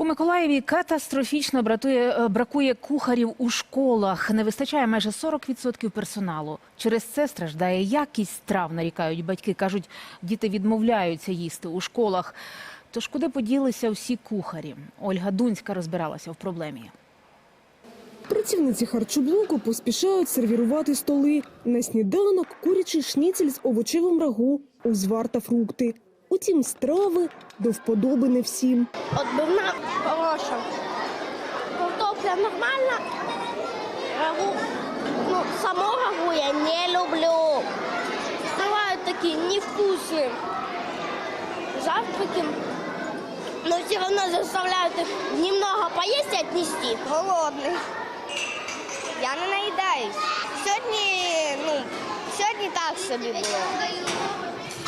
У Миколаєві катастрофічно братує, е, бракує кухарів у школах. Не вистачає майже 40% персоналу. Через це страждає якість страв, нарікають батьки. Кажуть, діти відмовляються їсти у школах. Тож куди поділися всі кухарі? Ольга Дунська розбиралася в проблемі. Працівниці харчоблоку поспішають сервірувати столи. На сніданок курячий шніцель з овочевим рагу, узвар та фрукти. Утім, страви до вподоби не всім. Отбивна хороша. Картопля нормальна. Рагу, ну, само рагу я не люблю. Бывают такие невкусные завтраки. Но все равно заставляют их немного поесть и отнести. Голодный. Я не наїдаюсь. Сьогодні, ну, сьогодні так собі було.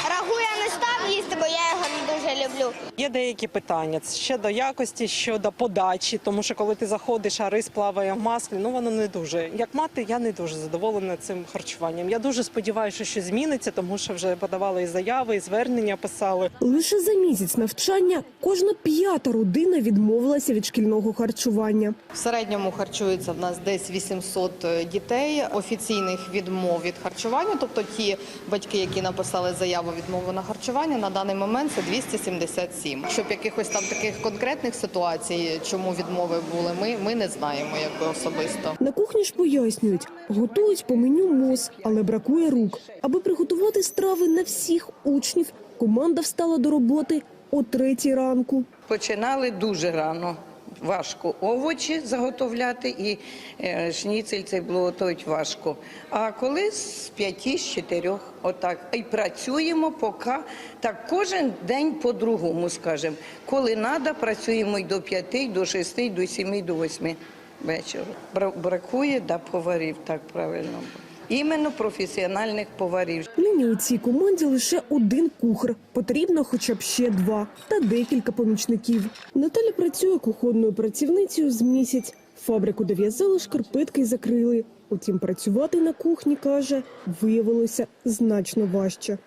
Рагу я не став їсти, бо я його не дуже люблю. Є деякі питання щодо якості, щодо подачі, тому що коли ти заходиш, а рис плаває в маслі, ну воно не дуже. Як мати, я не дуже задоволена цим харчуванням. Я дуже сподіваюся, що щось зміниться, тому що вже подавали і заяви, і звернення писали. Лише за місяць навчання кожна п'ята родина відмовилася від шкільного харчування. В середньому харчується в нас десь 800 дітей офіційних відмов від харчування, тобто ті батьки, які написали заяву відмови на харчування, на даний момент це 277. Щоб якихось там таких конкретних ситуацій, чому відмови були, ми, ми не знаємо якби особисто. На кухні ж пояснюють, готують по меню МОЗ, але бракує рук. Аби приготувати страви на всіх учнів, команда встала до роботи о третій ранку. Починали дуже рано. Важко овочі заготовляти і е, шніцель цей було готувати важко. А коли з п'яти, з чотирьох, отак. І працюємо поки так кожен день по-другому, скажімо. Коли треба, працюємо і до п'яти, до шести, до сіми, до восьми вечора. Бра- Бракує да, поварів, так правильно. Іменно професіональних поварів. Нині у цій команді лише один кухар. Потрібно хоча б ще два та декілька помічників. Наталя працює кухонною працівницею з місяць. Фабрику дов'язали, шкарпетки й закрили. Утім, працювати на кухні каже, виявилося значно важче.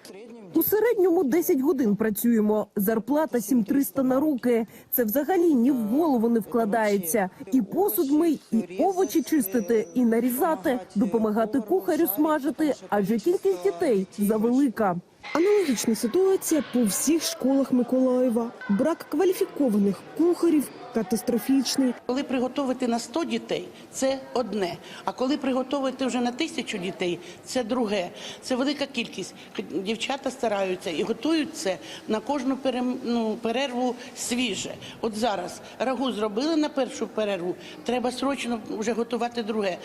У середньому 10 годин працюємо. Зарплата 7300 на руки. Це взагалі ні в голову не вкладається. І посуд мий, і овочі чистити, і нарізати, допомагати кухарю смажити. Адже кількість дітей завелика. Аналогічна ситуація по всіх школах Миколаєва. Брак кваліфікованих кухарів катастрофічний. Коли приготувати на 100 дітей, це одне. А коли приготувати вже на тисячу дітей, це друге. Це велика кількість. Дівчата стараються і готують це на кожну ну, перерву свіже. От зараз рагу зробили на першу перерву, треба срочно вже готувати друге.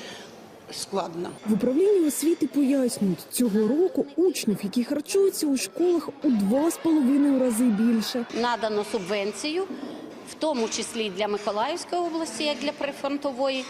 Складно. В управлінні освіти пояснюють, цього року учнів, які харчуються у школах, у два з половиною рази більше. надано субвенцію, в тому числі для Миколаївської області, як для прифронтової,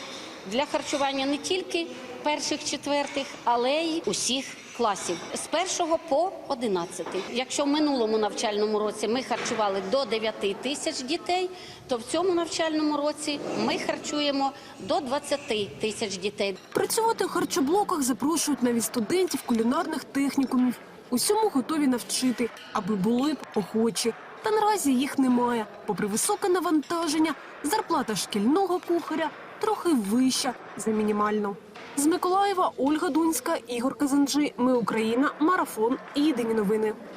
для харчування не тільки перших, четвертих, але й усіх класів з першого по одинадцятий. Якщо в минулому навчальному році ми харчували до 9 тисяч дітей, то в цьому навчальному році ми харчуємо до 20 тисяч дітей. Працювати у харчоблоках запрошують навіть студентів кулінарних технікумів. Усьому готові навчити, аби були б охочі. Та наразі їх немає. Попри високе навантаження, зарплата шкільного кухаря трохи вища за мінімальну. З Миколаєва Ольга Дунська, Ігор Казанджи. Ми Україна. Марафон. Єдині новини.